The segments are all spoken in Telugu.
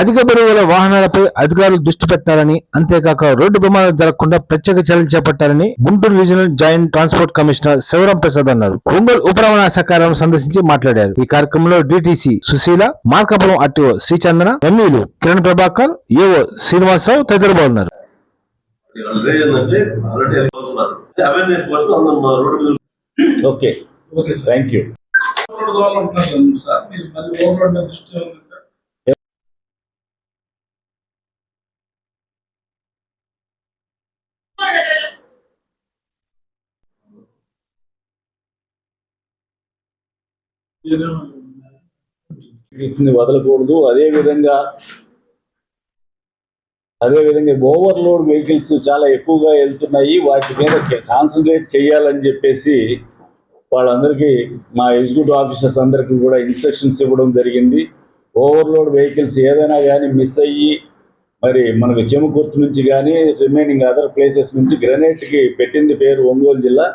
అధిక బరువుల వాహనాలపై అధికారులు దృష్టి పెట్టాలని అంతేకాక రోడ్డు ప్రమాదాలు జరగకుండా ప్రత్యేక చర్యలు చేపట్టాలని Guntur regional joint transport commissioner Sivaram Prasad అన్నారు. ఒంగోలు ఉపరవాణా సకారం సందర్శించి మాట్లాడారు. ఈ కార్యక్రమంలో డిటిసి సుశీల మార్కాపురం ఆర్టీఓ శ్రీచందన ఎంఈలు కిరణ్ ప్రభాకర్ ఏఓ శ్రీనివాసరావు తదితరులు పాల్గొన్నారు ఓకే. థ్యాంక్ యూ రోడ్డు ద్వారా ఉంటున్నారు సార్. మీరు మళ్ళీ ఓవర్ రోడ్ దృష్టి ని వదలకూడదు. అదేవిధంగా అదేవిధంగా అదే విధంగా ఓవర్లోడ్ వెహికల్స్ చాలా ఎక్కువగా వెళ్తున్నాయి. వాటి మీద కాన్సన్ట్రేట్ చేయాలని చెప్పేసి వాళ్ళందరికీ మా ఎగ్జిక్యూటివ్ ఆఫీసర్స్ అందరికీ కూడా ఇన్స్ట్రక్షన్స్ ఇవ్వడం జరిగింది. ఓవర్లోడ్ వెహికల్స్ ఏదైనా కానీ మిస్ అయ్యి మరి మనకు చెముకుర్తి నుంచి కానీ రిమైనింగ్ అదర్ ప్లేసెస్ నుంచి గ్రనేట్కి పెట్టింది పేరు ఒంగోలు జిల్లా.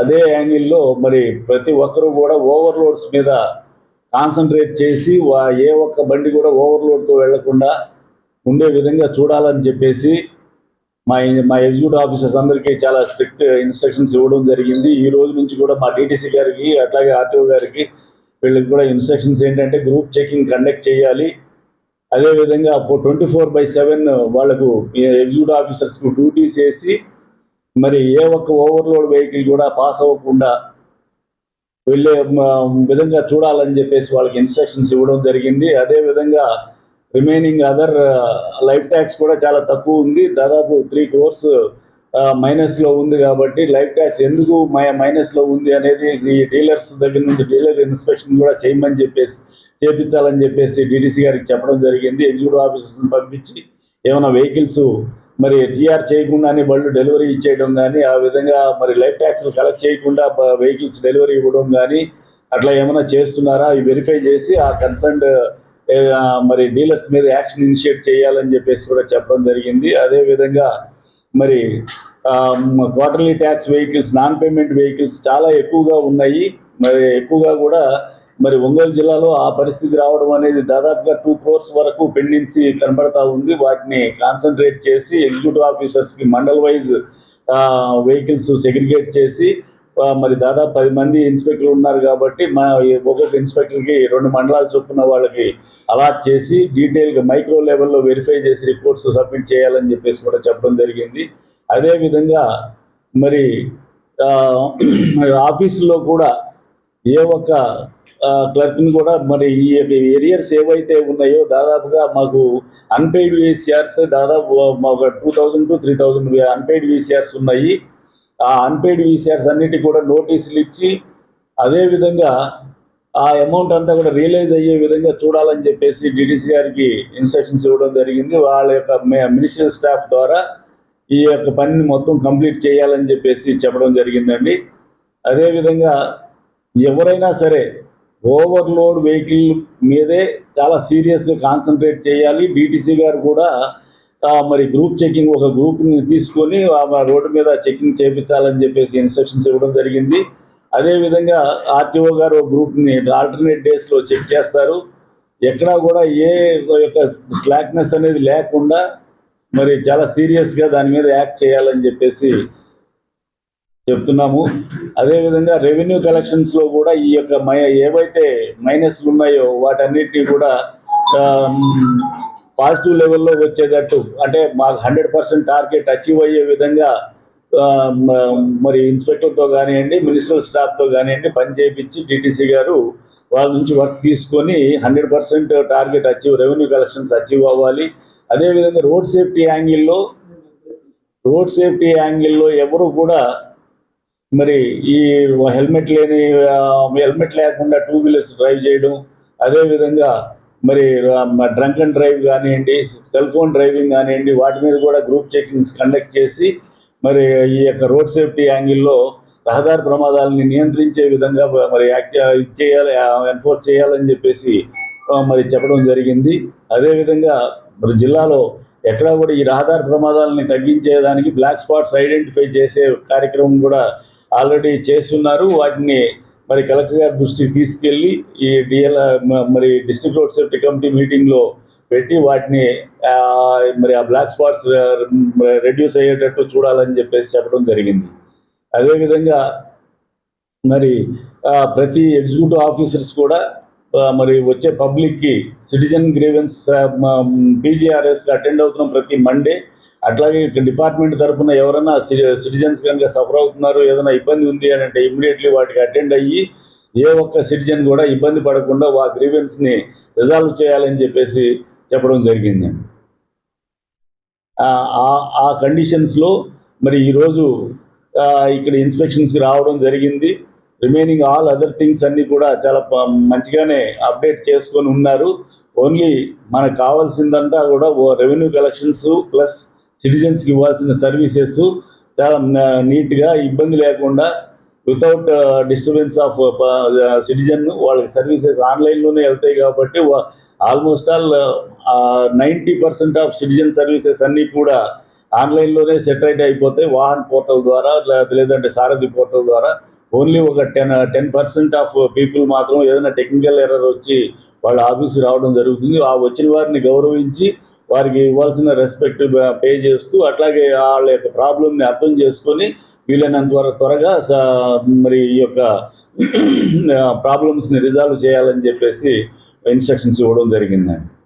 అదే యాంగిల్లో మరి ప్రతి ఒక్కరూ కూడా ఓవర్లోడ్స్ మీద కాన్సన్ట్రేట్ చేసి వా- ఏ ఒక్క బండి కూడా ఓవర్లోడ్తో వెళ్ళకుండా ఉండే విధంగా చూడాలని చెప్పేసి మా మా ఎగ్జిక్యూటివ్ ఆఫీసర్స్ అందరికీ చాలా స్ట్రిక్ట్ ఇన్స్ట్రక్షన్స్ ఇవ్వడం జరిగింది. ఈ రోజు నుంచి కూడా మా డీటీసీ గారికి అట్లాగే ఆర్టీఓ గారికి వీళ్ళకి కూడా ఇన్స్ట్రక్షన్స్ ఏంటంటే గ్రూప్ చెకింగ్ కండక్ట్ చేయాలి. అదేవిధంగా ట్వంటీ ఫోర్ బై సెవెన్ వాళ్ళకు ఎగ్జిక్యూటివ్ ఆఫీసర్స్కు డ్యూటీ చేసి మరి ఏ ఒక్క ఓవర్లోడ్ వెహికల్ కూడా పాస్ అవ్వకుండా వెళ్ళే విధంగా చూడాలని చెప్పేసి వాళ్ళకి ఇన్స్ట్రక్షన్స్ ఇవ్వడం జరిగింది. అదే విధంగా రిమైనింగ్ అదర్ లైఫ్ ట్యాక్స్ కూడా చాలా తక్కువ ఉంది. దాదాపు త్రీ క్రోర్స్ మైనస్లో ఉంది కాబట్టి లైఫ్ ట్యాక్స్ ఎందుకు మైనస్లో ఉంది అనేది ఈ డీలర్స్ దగ్గర నుంచి డీలర్ ఇన్స్పెక్షన్ కూడా చేయమని చెప్పేసి చేపించాలని చెప్పేసి డీడీసీ గారికి చెప్పడం జరిగింది. ఎగ్జిక్యూటివ్ ఆఫీసర్స్ని పంపించి ఏమైనా వెహికల్స్ మరి టీఆర్ చేయకుండానే బళ్ళు డెలివరీ ఇచ్చేయడం కానీ ఆ విధంగా మరి లైఫ్ ట్యాక్స్లు కలెక్ట్ చేయకుండా వెహికల్స్ డెలివరీ ఇవ్వడం కానీ అట్లా ఏమైనా చేస్తున్నారా? అవి వెరిఫై చేసి ఆ కన్సర్న్డ్ మరి డీలర్స్ మీద యాక్షన్ ఇనిషియేట్ చేయాలని చెప్పేసి కూడా చెప్పడం జరిగింది. అదే విధంగా మరి quarterly tax vehicles non payment vehicles చాలా ఎక్కువగా ఉన్నాయి. మరి ఎక్కువగా కూడా మరి ఒంగోలు జిల్లాలో ఆ పరిస్థితి రావడం అనేది దాదాపుగా టూ క్రోర్స్ వరకు పెండెన్సీ కనబడతా ఉంది. వాటిని కాన్సన్ట్రేట్ చేసి ఎగ్జిక్యూటివ్ ఆఫీసర్స్కి మండల్ వైజ్ వెహికల్స్ సెగ్రిగేట్ చేసి మరి దాదాపు పది మంది ఇన్స్పెక్టర్లు ఉన్నారు కాబట్టి మా ఒక్కొక్క ఇన్స్పెక్టర్కి రెండు మండలాలు చొప్పున వాళ్ళకి అలాట్ చేసి డీటెయిల్గా మైక్రో లెవెల్లో వెరిఫై చేసి రిపోర్ట్స్ సబ్మిట్ చేయాలని చెప్పేసి కూడా చెప్పడం జరిగింది. అదేవిధంగా మరి ఆఫీసులో కూడా ఏ ఒక్క క్లర్క్ని కూడా మరి ఈ యొక్క ఏరియర్స్ ఏవైతే ఉన్నాయో దాదాపుగా మాకు అన్పెయిడ్ వీసీఆర్స్ దాదాపు మాకు two thousand to three thousand unpaid VCRs ఉన్నాయి. ఆ అన్పెయిడ్ వీసీఆర్స్ అన్నిటికీ కూడా నోటీసులు ఇచ్చి అదేవిధంగా ఆ అమౌంట్ అంతా కూడా రియలైజ్ అయ్యే విధంగా చూడాలని చెప్పేసి డిటిసి గారికి ఇన్స్ట్రక్షన్స్ ఇవ్వడం జరిగింది. వాళ్ళ యొక్క మినిస్ట్రియల్ స్టాఫ్ ద్వారా ఈ యొక్క పనిని మొత్తం కంప్లీట్ చేయాలని చెప్పేసి చెప్పడం జరిగిందండి. అదేవిధంగా ఎవరైనా సరే ఓవర్లోడ్ వెహికల్ మీదే చాలా సీరియస్గా కాన్సన్ట్రేట్ చేయాలి. బీటీసీ గారు కూడా మరి గ్రూప్ చెకింగ్ ఒక గ్రూప్ని తీసుకొని ఆ రోడ్డు మీద చెకింగ్ చేపించాలని చెప్పేసి ఇన్స్ట్రక్షన్స్ ఇవ్వడం జరిగింది. అదేవిధంగా ఆర్టీఓ గారు ఒక గ్రూప్ని ఆల్టర్నేట్ డేస్లో చెక్ చేస్తారు. ఎక్కడా కూడా ఏ యొక్క స్లాక్నెస్ అనేది లేకుండా మరి చాలా సీరియస్గా దాని మీద యాక్ట్ చేయాలని చెప్పేసి చెప్తున్నాము. అదేవిధంగా రెవెన్యూ కలెక్షన్స్లో కూడా ఈ యొక్క మై ఏవైతే మైనస్లు ఉన్నాయో వాటన్నిటినీ కూడా పాజిటివ్ లెవెల్లో వచ్చేటట్టు అంటే మాకు హండ్రెడ్ పర్సెంట్ టార్గెట్ అచీవ్ అయ్యే విధంగా మరి ఇన్స్పెక్టర్తో కానివ్వండి మినిస్ట్రల్ స్టాఫ్తో కానివ్వండి పని చేయించి డిటిసి గారు వాళ్ళ నుంచి వర్క్ తీసుకొని hundred percent target achieve revenue collections achieve అవ్వాలి. అదేవిధంగా రోడ్ సేఫ్టీ యాంగిల్లో రోడ్ సేఫ్టీ యాంగిల్లో ఎవరు కూడా మరి ఈ హెల్మెట్ లేని హెల్మెట్ లేకుండా టూ వీలర్స్ డ్రైవ్ చేయడం అదేవిధంగా మరి డ్రంక్ అండ్ డ్రైవ్ కానివ్వండి సెల్ ఫోన్ డ్రైవింగ్ కానివ్వండి వాటి మీద కూడా గ్రూప్ చెకింగ్స్ కండక్ట్ చేసి మరి ఈ యొక్క రోడ్ సేఫ్టీ యాంగిల్లో రహదారి ప్రమాదాలని నియంత్రించే విధంగా మరి యాక్ట్ ఇది చేయాలి ఎన్ఫోర్స్ చేయాలని చెప్పేసి మరి చెప్పడం జరిగింది. అదేవిధంగా మరి జిల్లాలో ఎక్కడా కూడా ఈ రహదారి ప్రమాదాలని తగ్గించేదానికి బ్లాక్ స్పాట్స్ ఐడెంటిఫై చేసే కార్యక్రమం కూడా ఆల్రెడీ చేస్తున్నారు. వాటిని మరి కలెక్టర్ గారి దృష్టికి తీసుకెళ్ళి ఈ డిఎల్ మరి డిస్ట్రిక్ట్ రోడ్ సేఫ్టీ కమిటీ మీటింగ్లో పెట్టి వాటిని మరి ఆ బ్లాక్ స్పాట్స్ రెడ్యూస్ అయ్యేటట్టు చూడాలని చెప్పేసి చెప్పడం జరిగింది. అదేవిధంగా మరి ప్రతి ఎగ్జిక్యూటివ్ ఆఫీసర్స్ కూడా మరి వచ్చే పబ్లిక్కి సిటిజన్ గ్రీవెన్స్ పీజీఆర్ఎస్కి అటెండ్ అవుతున్నాం ప్రతి మండే. అట్లాగే డిపార్ట్మెంట్ తరఫున ఎవరైనా సిటిజన్స్ కనుక సఫర్ అవుతున్నారు ఏదైనా ఇబ్బంది ఉంది అని అంటే ఇమ్మీడియట్లీ వాటికి అటెండ్ అయ్యి ఏ ఒక్క సిటిజన్ కూడా ఇబ్బంది పడకుండా వా గ్రీవెన్స్ని రిజాల్వ్ చేయాలని చెప్పేసి చెప్పడం జరిగింది. ఆ- ఆ- కండిషన్స్లో మరి ఈరోజు ఇక్కడ ఇన్స్పెక్షన్స్కి రావడం జరిగింది. రిమైనింగ్ ఆల్ అదర్ థింగ్స్ అన్నీ కూడా చాలా మంచిగానే అప్డేట్ చేసుకొని ఉన్నారు. ఓన్లీ మనకు కావాల్సిందంతా కూడా రెవెన్యూ కలెక్షన్స్ ప్లస్ సిటిజన్స్కి ఇవ్వాల్సిన సర్వీసెస్ చాలా నీట్గా ఇబ్బంది లేకుండా వితౌట్ డిస్టర్బెన్స్ ఆఫ్ సిటిజన్ వాళ్ళకి సర్వీసెస్ ఆన్లైన్లోనే వెళ్తాయి కాబట్టి almost all ninety percent of citizen services అన్నీ కూడా ఆన్లైన్లోనే సెటరేట్ అయిపోతాయి. వాహన్ పోర్టల్ ద్వారా లేదంటే సారథి పోర్టల్ ద్వారా. ఓన్లీ ఒక ten ten percent of people మాత్రం ఏదైనా టెక్నికల్ ఎర్రర్ వచ్చి వాళ్ళ ఆఫీస్ రావడం జరుగుతుంది. ఆ వచ్చిన వారిని గౌరవించి వారికి ఇవ్వాల్సిన రెస్పెక్ట్ పే చేస్తూ అట్లాగే వాళ్ళ యొక్క ప్రాబ్లమ్ని అర్థం చేసుకొని వీలైనంత వరకు త్వరగా మరి ఈ యొక్క ప్రాబ్లమ్స్ని రిజాల్వ్ చేయాలని చెప్పేసి ఇన్స్ట్రక్షన్స్ ఇవ్వడం జరిగిందండి.